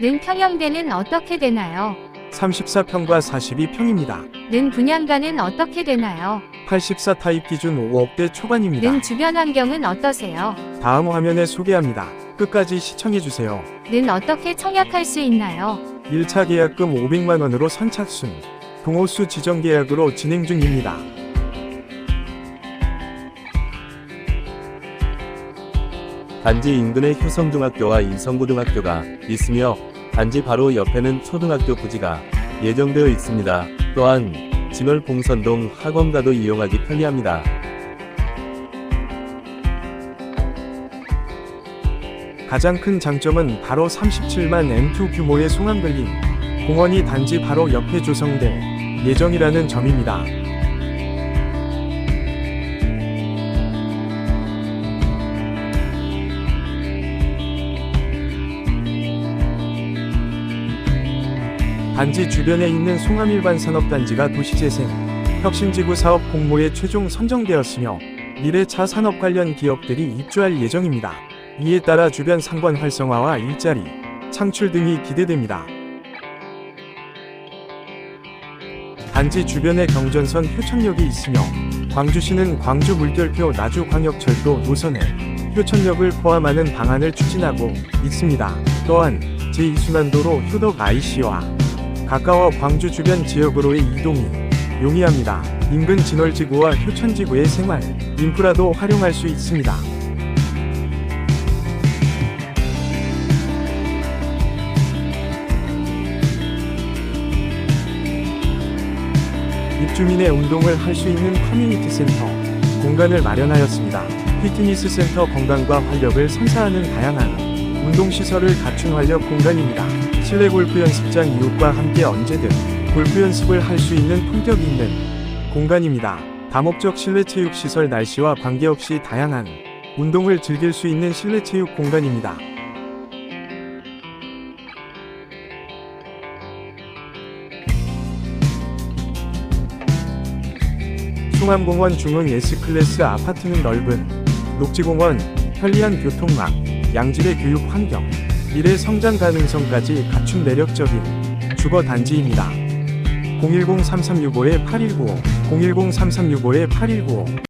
는 평형대는 어떻게 되나요? 34평과 42평입니다. 는 분양가는 어떻게 되나요? 84 타입 기준 5억대 초반입니다. 는 주변 환경은 어떠세요? 다음 화면에 소개합니다. 끝까지 시청해주세요. 는 어떻게 청약할 수 있나요? 1차 계약금 500만원으로 선착순, 동호수 지정 계약으로 진행 중입니다. 단지 인근에 효성중학교와 인성고등학교가 있으며 단지 바로 옆에는 초등학교 부지가 예정되어 있습니다. 또한 진월 봉선동 학원가도 이용하기 편리합니다. 가장 큰 장점은 바로 37만 M2 규모의 송암별림 공원이 단지 바로 옆에 조성될 예정이라는 점입니다. 단지 주변에 있는 송암일반 산업단지가 도시재생, 혁신지구 사업 공모에 최종 선정되었으며 미래 차 산업 관련 기업들이 입주할 예정입니다. 이에 따라 주변 상권 활성화와 일자리, 창출 등이 기대됩니다. 단지 주변에 경전선 효천역이 있으며 광주시는 광주 물결표 나주광역철도 노선에 효천역을 포함하는 방안을 추진하고 있습니다. 또한 제2순환도로 효덕 IC와 가까워 광주 주변 지역으로의 이동이 용이합니다. 인근 진월지구와 효천지구의 생활, 인프라도 활용할 수 있습니다. 입주민의 운동을 할 수 있는 커뮤니티 센터 공간을 마련하였습니다. 피트니스 센터 건강과 활력을 선사하는 다양한 운동 시설을 갖춘 활력 공간입니다. 실내 골프 연습장 이웃과 함께 언제든 골프 연습을 할 수 있는 품격 있는 공간입니다. 다목적 실내 체육 시설 날씨와 관계없이 다양한 운동을 즐길 수 있는 실내 체육 공간입니다. 숭암공원 중흥 S클래스 아파트는 넓은 녹지공원, 편리한 교통망, 양질의 교육 환경, 미래 성장 가능성까지 갖춘 매력적인 주거 단지입니다. 010-3365-8195, 010-3365-8195